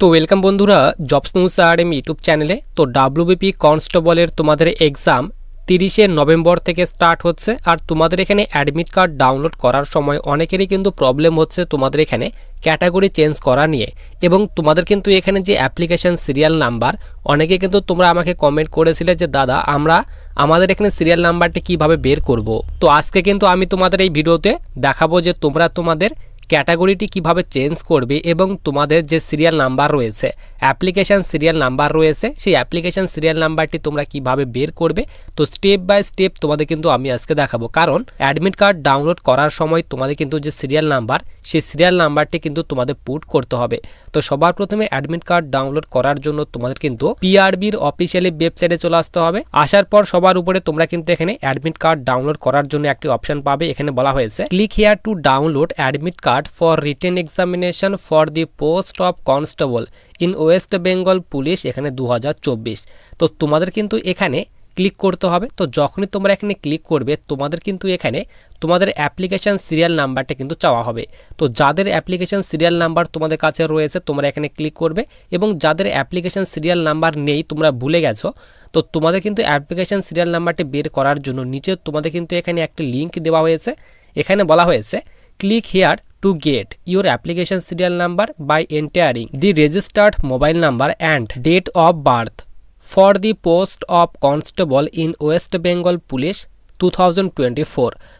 তো ওয়েলকাম বন্ধুরা jobs news R M YouTube চ্যানেলে তো ডাব্লিউবিপি কনস্টেবলের তোমাদের এক্সাম তিরিশে নভেম্বর থেকে স্টার্ট হচ্ছে, আর তোমাদের এখানে অ্যাডমিট কার্ড ডাউনলোড করার সময় অনেকেরই কিন্তু প্রবলেম হচ্ছে তোমাদের এখানে ক্যাটাগরি চেঞ্জ করা নিয়ে। এবং তোমাদের কিন্তু এখানে যে অ্যাপ্লিকেশন সিরিয়াল নাম্বার অনেকে কিন্তু তোমরা আমাকে কমেন্ট করেছিলে যে, দাদা, আমরা আমাদের এখানে সিরিয়াল নাম্বারটি কীভাবে বের করব? তো আজকে কিন্তু আমি তোমাদের এই ভিডিওতে দেখাবো যে তোমরা তোমাদের ক্যাটাগরিটি কীভাবে চেঞ্জ করবে এবং তোমাদের যে সিরিয়াল নাম্বার রয়েছে অ্যাপ্লিকেশান সিরিয়াল নাম্বার রয়েছে। সেই অ্যাপ্লিকেশান সিরিয়াল নাম্বারটি তোমরা কীভাবে বের করবে, তো স্টেপ বাই স্টেপ তোমাদের কিন্তু আমি আজকে দেখাবো। কারণ অ্যাডমিট কার্ড ডাউনলোড করার সময় তোমাদের কিন্তু যে সিরিয়াল নাম্বার সেই সিরিয়াল নাম্বারটি কিন্তু তোমাদের পুট করতে হবে। তো সবার প্রথমে অ্যাডমিট কার্ড ডাউনলোড করার জন্য তোমাদের কিন্তু পিআরবির অফিসিয়ালি ওয়েবসাইটে চলে আসতে হবে। আসার পর সবার উপরে তোমরা কিন্তু এখানে অ্যাডমিট কার্ড ডাউনলোড করার জন্য একটি অপশন পাবে। এখানে বলা হয়েছে click here to download admit card for written examination for the post of constable in West Bengal police এখানে দু হাজার চব্বিশ। তো তোমাদের কিন্তু এখানে ক্লিক করতে হবে। তো যখনই তোমরা এখানে ক্লিক করবে, তোমাদের কিন্তু এখানে তোমাদের অ্যাপ্লিকেশান সিরিয়াল নাম্বারটা কিন্তু চাওয়া হবে। তো যাদের অ্যাপ্লিকেশান সিরিয়াল নাম্বার তোমাদের কাছে রয়েছে, তোমরা এখানে ক্লিক করবে এবং যাদের অ্যাপ্লিকেশান সিরিয়াল নাম্বার নেই, তোমরা ভুলে গেছো, তো তোমাদের কিন্তু অ্যাপ্লিকেশান সিরিয়াল নাম্বারটি বের করার জন্য নিচে তোমাদের কিন্তু এখানে একটি লিঙ্ক দেওয়া হয়েছে। এখানে বলা হয়েছে, click here to get your application serial number by entering the registered mobile number and date of birth for the post of constable in West Bengal Police টু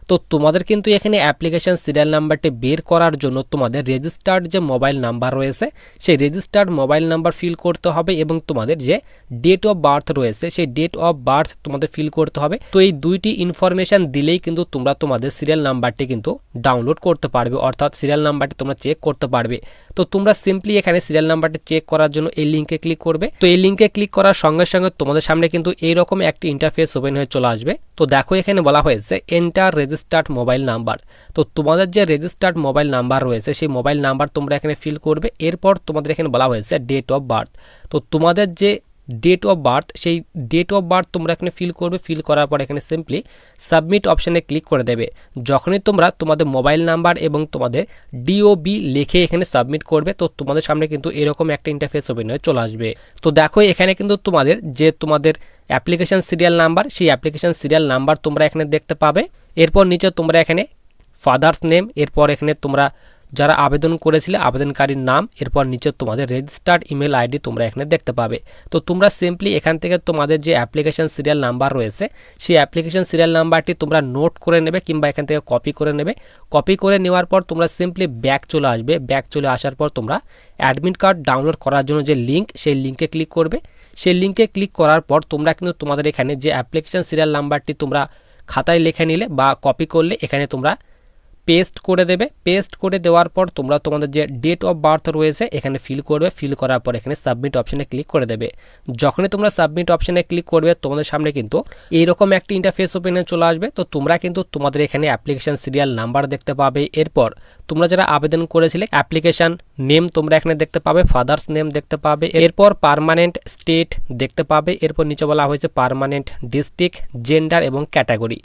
তো তোমাদের কিন্তু এখানে অ্যাপ্লিকেশন সিরিয়াল নাম্বারটি বের করার জন্য তোমাদের রেজিস্টার্ড যে মোবাইল নাম্বার রয়েছে, সেই রেজিস্টার্ড মোবাইল নাম্বার ফিল করতে হবে এবং তোমাদের যে ডেট অফ বার্থ রয়েছে, সেই ডেট অফ বার্থ তোমাদের ফিল করতে হবে। তো এই দুইটি ইনফরমেশান দিলেই কিন্তু তোমরা তোমাদের সিরিয়াল নাম্বারটি কিন্তু ডাউনলোড করতে পারবে, অর্থাৎ সিরিয়াল নাম্বারটি তোমরা চেক করতে পারবে। তো তোমরা সিম্পলি এখানে সিরিয়াল নাম্বারটি চেক করার জন্য এই লিঙ্কে ক্লিক করবে। তো এই লিঙ্কে ক্লিক করার সঙ্গে সঙ্গে তোমাদের সামনে কিন্তু এইরকম একটি ইন্টারফেস ওপেন হয়ে চলে আসবে। তো দেখো এখানে বলা হয়েছে এন্টার রেজিস্টার্ড মোবাইল নাম্বার তো তোমাদের যে রেজিস্টার্ড মোবাইল নাম্বার রয়েছে, সেই মোবাইল নাম্বার তোমরা এখানে ফিল করবে, এরপর তোমাদের এখানে বলা হয়েছে ডেট অফ বার্থ তো তোমাদের যে ডেট অফ বার্থ সেই ডেট অফ বার্থ তোমরা এখানে ফিল করবে ফিল করার পর এখানে সিম্পলি সাবমিট অপশানে ক্লিক করে দেবে। যখনই তোমরা তোমাদের মোবাইল নাম্বার এবং তোমাদের ডিওবি লিখে এখানে সাবমিট করবে, তো তোমাদের সামনে কিন্তু এরকম একটা ইন্টারফেস হয়ে চলে আসবে। তো দেখো এখানে কিন্তু তোমাদের, যে তোমাদের অ্যাপ্লিকেশান সিরিয়াল নাম্বার, সেই অ্যাপ্লিকেশান সিরিয়াল নাম্বার তোমরা এখানে দেখতে পাবে। এরপর নিচে তোমরা এখানে ফাদার্স নেম, এরপর এখানে তোমরা যারা আবেদন করেছিলে, আবেদনকারীর নাম, এরপর নিচে তোমাদের রেজিস্টার্ড ইমেল আইডি তোমরা এখানে দেখতে পাবে। তো তোমরা সিম্পলি এখান থেকে তোমাদের যে অ্যাপ্লিকেশন সিরিয়াল নাম্বার রয়েছে, সেই অ্যাপ্লিকেশন সিরিয়াল নাম্বারটি তোমরা নোট করে নেবে কিংবা এখান থেকে কপি করে নেবে। কপি করে নেওয়ার পর তোমরা সিম্পলি ব্যাক চলে আসবে। ব্যাক চলে আসার পর তোমরা অ্যাডমিট কার্ড ডাউনলোড করার জন্য যে লিঙ্ক সেই লিঙ্কে ক্লিক করবে। সেই লিঙ্কে ক্লিক করার পর তোমরা কিন্তু তোমাদের এখানে যে অ্যাপ্লিকেশান সিরিয়াল নাম্বারটি তোমরা খাতায় লেখে নিলে বা কপি করলে, এখানে তোমরা পেস্ট করে দেবে। পেস্ট করে দেওয়ার পর তোমরা তোমাদের যে ডেট অফ বার্থ রয়েছে, এখানে ফিল করবে। ফিল করার পর এখানে সাবমিট অপশানে ক্লিক করে দেবে। যখনই তোমরা সাবমিট অপশানে ক্লিক করবে, তোমাদের সামনে কিন্তু এইরকম একটি ইন্টারফেস ওপেনে চলে আসবে। তো তোমরা কিন্তু তোমাদের এখানে অ্যাপ্লিকেশান সিরিয়াল নাম্বার দেখতে পাবে। এরপর তোমরা যারা আবেদন করেছিলে অ্যাপ্লিকেশান নেম তোমরা এখানে দেখতে পাবে ফাদার্স নেম দেখতে পাবে। এরপর পারমানেন্ট স্টেট দেখতে পাবে। এরপর নিচে বলা হয়েছে পারমানেন্ট ডিস্ট্রিক্ট জেন্ডার এবং ক্যাটাগরি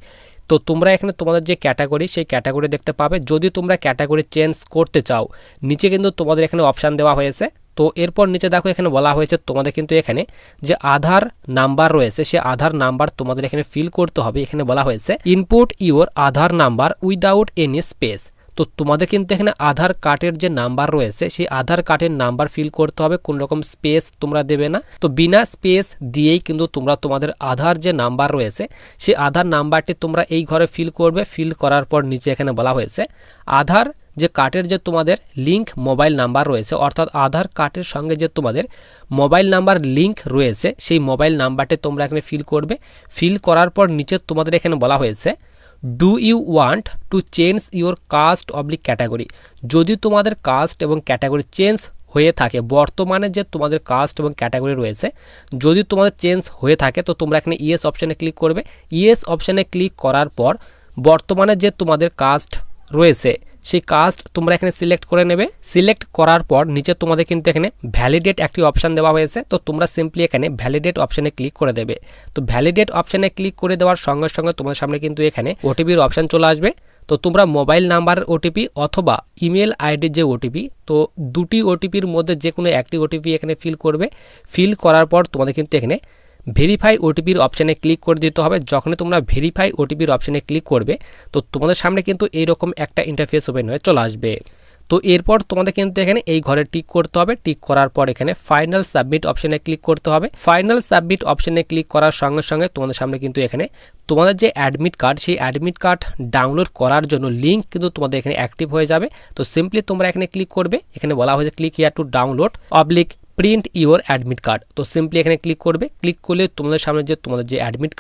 তো তোমরা এখানে তোমাদের যে ক্যাটাগরি, সেই ক্যাটাগরি দেখতে পাবে। যদি তোমরা ক্যাটাগরি চেঞ্জ করতে চাও, নিচে কিন্তু তোমাদের এখানে অপশান দেওয়া হয়েছে। তো এরপর নিচে দেখো, এখানে বলা হয়েছে তোমাদের কিন্তু এখানে যে আধার নাম্বার রয়েছে সে আধার নাম্বার তোমাদের এখানে ফিল করতে হবে। এখানে বলা হয়েছে input your Aadhaar number without any space তো তোমাদের কিন্তু এখানে আধার কার্ডের যে নাম্বার রয়েছে, সেই আধার কার্ডের নাম্বার ফিল করতে হবে, কোন রকম স্পেস তোমরা দেবে না। তো বিনা স্পেস দিয়েই কিন্তু তোমরা তোমাদের আধার যে নাম্বার রয়েছে, সেই আধার নাম্বারটি তোমরা এই ঘরে ফিল করবে। ফিল করার পর নিচে এখানে বলা হয়েছে, আধার যে কার্ডের যে তোমাদের লিঙ্ক মোবাইল নাম্বার রয়েছে, অর্থাৎ আধার কার্ডের সঙ্গে যে তোমাদের মোবাইল নাম্বার লিঙ্ক রয়েছে, সেই মোবাইল নাম্বারটি তোমরা এখানে ফিল করবে। ফিল করার পর নিচে তোমাদের এখানে বলা হয়েছে do you want to change your caste oblique category যদি তোমাদের কাস্ট এবং ক্যাটাগরি চেঞ্জ হয়ে থাকে, বর্তমানে যে তোমাদের কাস্ট এবং ক্যাটাগরি রয়েছে, যদি তোমাদের চেঞ্জ হয়ে থাকে, তো তোমরা এখানে ইএস অপশানে ক্লিক করবে। ইএস অপশানে ক্লিক করার পর, বর্তমানে যে তোমাদের কাস্ট রয়েছে সেই কাস্ট তোমরা এখানে সিলেক্ট করে নেবে। সিলেক্ট করার পর নিচে তোমাদের কিন্তু এখানে ভ্যালিডেট একটি অপশান দেওয়া হয়েছে। তো তোমরা সিম্পলি এখানে ভ্যালিডেট অপশানে ক্লিক করে দেবে। তো ভ্যালিডেট অপশানে ক্লিক করে দেওয়ার সঙ্গে সঙ্গে তোমাদের সামনে কিন্তু এখানে ওটিপির অপশান চলে আসবে। তো তোমরা মোবাইল নাম্বার ওটিপি অথবা ইমেল আইডির যে ওটিপি তো দুটি ওটিপির মধ্যে যে কোনো একটি ওটিপি এখানে ফিল করবে। ফিল করার পর তোমাদের কিন্তু এখানে ভেরিফাই ওটিপির অপশানে ক্লিক করে দিতে হবে। যখনই তোমরা ভেরিফাই ওটিপির অপশানে ক্লিক করবে, তো তোমাদের সামনে কিন্তু এইরকম একটা ইন্টারফেস ওপেন হয়ে চলে আসবে। তো এরপর তোমাদের কিন্তু এখানে এই ঘরে টিক করতে হবে। টিক করার পর এখানে ফাইনাল সাবমিট অপশানে ক্লিক করতে হবে। ফাইনাল সাবমিট অপশানে ক্লিক করার সঙ্গে সঙ্গে তোমাদের সামনে কিন্তু এখানে তোমাদের যে অ্যাডমিট কার্ড সেই অ্যাডমিট কার্ড ডাউনলোড করার জন্য লিঙ্ক কিন্তু তোমাদের এখানে অ্যাক্টিভ হয়ে যাবে। তো সিম্পলি তোমরা এখানে ক্লিক করবে। এখানে বলা হয়েছে click here to download oblique print your admit card তো সিম্পলি এখানে ক্লিক করবে ক্লিক করলে তোমাদের সামনে যে তোমাদের যে অ্যাডমিট কার্ড